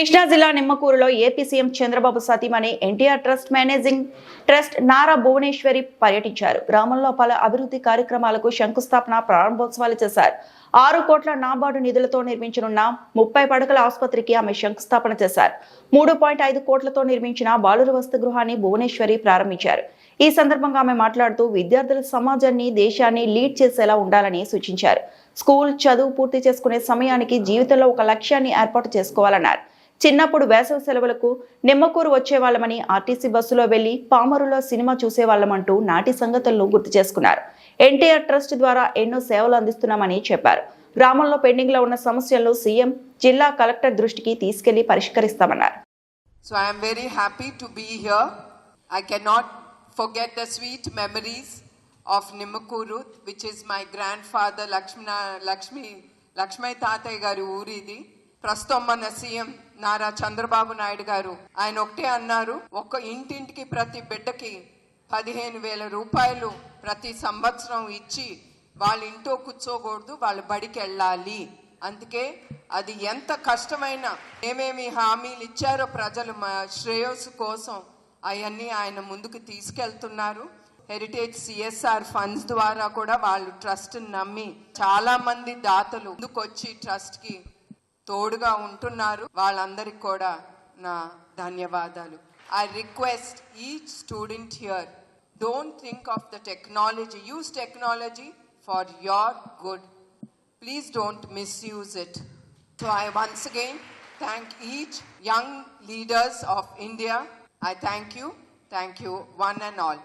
కృష్ణా జిల్లా నిమ్మకూరులో AP CM Chandrababu సతీమణి NTR trust managing trust Nara Bhuvaneswari పర్యటించారు. గ్రామంలో పలు అభివృద్ధి కార్యక్రమాలకు శంకుస్థాపన ప్రారంభోత్సవాలు చేశారు. ఆరు కోట్ల నాబార్డు నిధులతో నిర్మించనున్న ముప్పై పడకల ఆసుపత్రికి ఆమె శంకుస్థాపన చేశారు. మూడు పాయింట్ ఐదు కోట్లతో నిర్మించిన బాలుర వస్తు గృహాన్ని భువనేశ్వరి ప్రారంభించారు. ఈ సందర్భంగా ఆమె మాట్లాడుతూ విద్యార్థులు సమాజాన్ని దేశాన్ని లీడ్ చేసేలా ఉండాలని సూచించారు. స్కూల్ చదువు పూర్తి చేసుకునే సమయానికి జీవితంలో ఒక లక్ష్యాన్ని ఏర్పాటు చేసుకోవాలన్నారు. చిన్నప్పుడు వేసవి సెలవులకు నిమ్మకూరు వచ్చేవాళ్ళమని ఆర్టీసీ బస్సులో వెళ్ళి పామరులో సినిమా చూసేవాళ్ళమంటూ నాటి సంగతులను గుర్తు చేసుకున్నారు ఎన్టీఆర్ ట్రస్ట్ ద్వారా ఎన్నో సేవలు అందిస్తున్నామని చెప్పారు గ్రామంలో పెండింగ్లో ఉన్న సమస్యలను సీఎం జిల్లా కలెక్టర్ దృష్టికి తీసుకెళ్ళి పరిష్కరిస్తామన్నారు So I am very happy to be here. I forget the sweet memories of Nimukuru, which is my grandfather Lakshmana Lakshmi Lakshmi తాతయ్య గారి Uridi. ప్రస్తుతం మన సీఎం నారా చంద్రబాబు నాయుడు గారు ఆయన ఒకటే అన్నారు ఒక ఇంటింటికి ప్రతి బిడ్డకి పదిహేను వేల రూపాయలు ప్రతి సంవత్సరం ఇచ్చి వాళ్ళ ఇంట్లో కూర్చోకూడదు వాళ్ళ బడికి వెళ్ళాలి. అందుకే అది ఎంత కష్టమైన ఏమేమి హామీలు ఇచ్చారో ప్రజలు శ్రేయస్సు కోసం అవన్నీ ఆయన ముందుకు తీసుకెళ్తున్నారు. హెరిటేజ్ సిఎస్ఆర్ ఫండ్స్ ద్వారా కూడా వాళ్ళు ట్రస్ట్ నమ్మి చాలా మంది దాతలు ముందుకొచ్చి ట్రస్ట్కి తోడుగా ఉంటున్నారు. వాళ్ళందరికీ కూడా నా ధన్యవాదాలు. I request each student here don't think of the technology use technology for your good please don't misuse it so I once again thank each young leaders of India I thank you thank you one and all